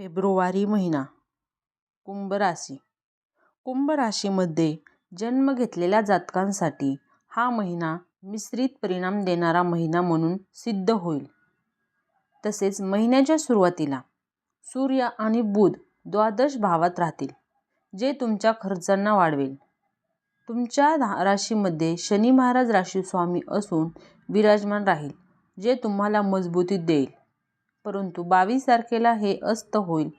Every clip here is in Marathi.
फेब्रुवारी महिना कुंभ राशी कुंभ राशीमध्ये जन्म घेतलेल्या जातकांसाठी हा महिना मिश्रित परिणाम देणारा महिना म्हणून सिद्ध होईल. तसेच महिन्याच्या सुरुवातीला सूर्य आणि बुध द्वादश भावात राहतील, जे तुमच्या खर्चांना वाढवेल. तुमच्या राशीमध्ये शनी महाराज राशीस्वामी असून विराजमान राहील, जे तुम्हाला मजबूती देईल. परंतु बावीस तारखेला हे अस्त होईल,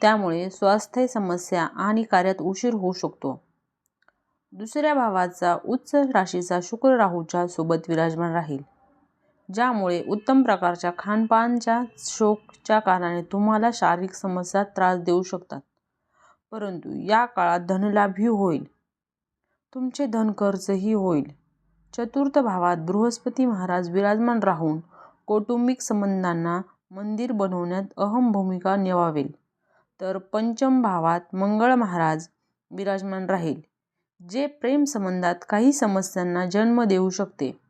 त्यामुळे स्वास्थ्य समस्या आणि कार्यात उशीर होऊ शकतो. दुसऱ्या भावाचा उच्च राशीचा शुक्र राहूच्या सोबत विराजमान राहील, ज्यामुळे उत्तम प्रकारच्या खानपानच्या शोकच्या कारणाने तुम्हाला शारीरिक समस्या त्रास देऊ शकतात. परंतु या काळात धनलाभही होईल. तुमचे धनखर्चही होईल. चतुर्थ भावात बृहस्पती महाराज विराजमान राहून कौटुंबिक संबंधांना मंदिर बनवण्यात अहम भूमिका निभावेल. तर पंचम भावात मंगळ महाराज विराजमान राहील, जे प्रेमसंबंधात काही समस्यांना जन्म देऊ शकते.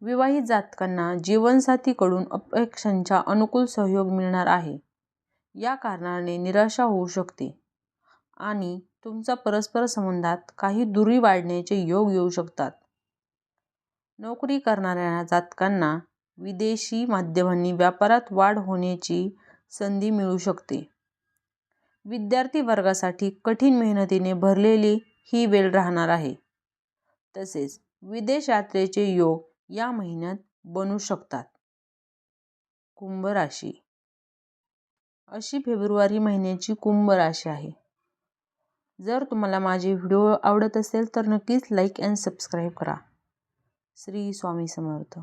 विवाहित जातकांना जीवनसाथीकडून अपेक्षांच्या अनुकूल सहयोग मिळणार आहे. या कारणाने निराशा होऊ शकते आणि तुमचा परस्पर संबंधात काही दुरी वाढण्याचे योग येऊ शकतात. नोकरी करणाऱ्या जातकांना विदेशी माध्यमांनी व्यापारात वाढ होण्याची संधी मिळू शकते. विद्यार्थी वर्गासाठी कठीण मेहनतीने भरलेली ही वेळ राहणार आहे. तसेच विदेश यात्रेचे योग या महिन्यात बनू शकतात. कुंभ राशी अशी फेब्रुवारी महिन्याची कुंभ राशी आहे. जर तुम्हाला माझे व्हिडिओ आवडत असेल तर नक्कीच लाईक अँड सबस्क्राईब करा. श्री स्वामी समर्थ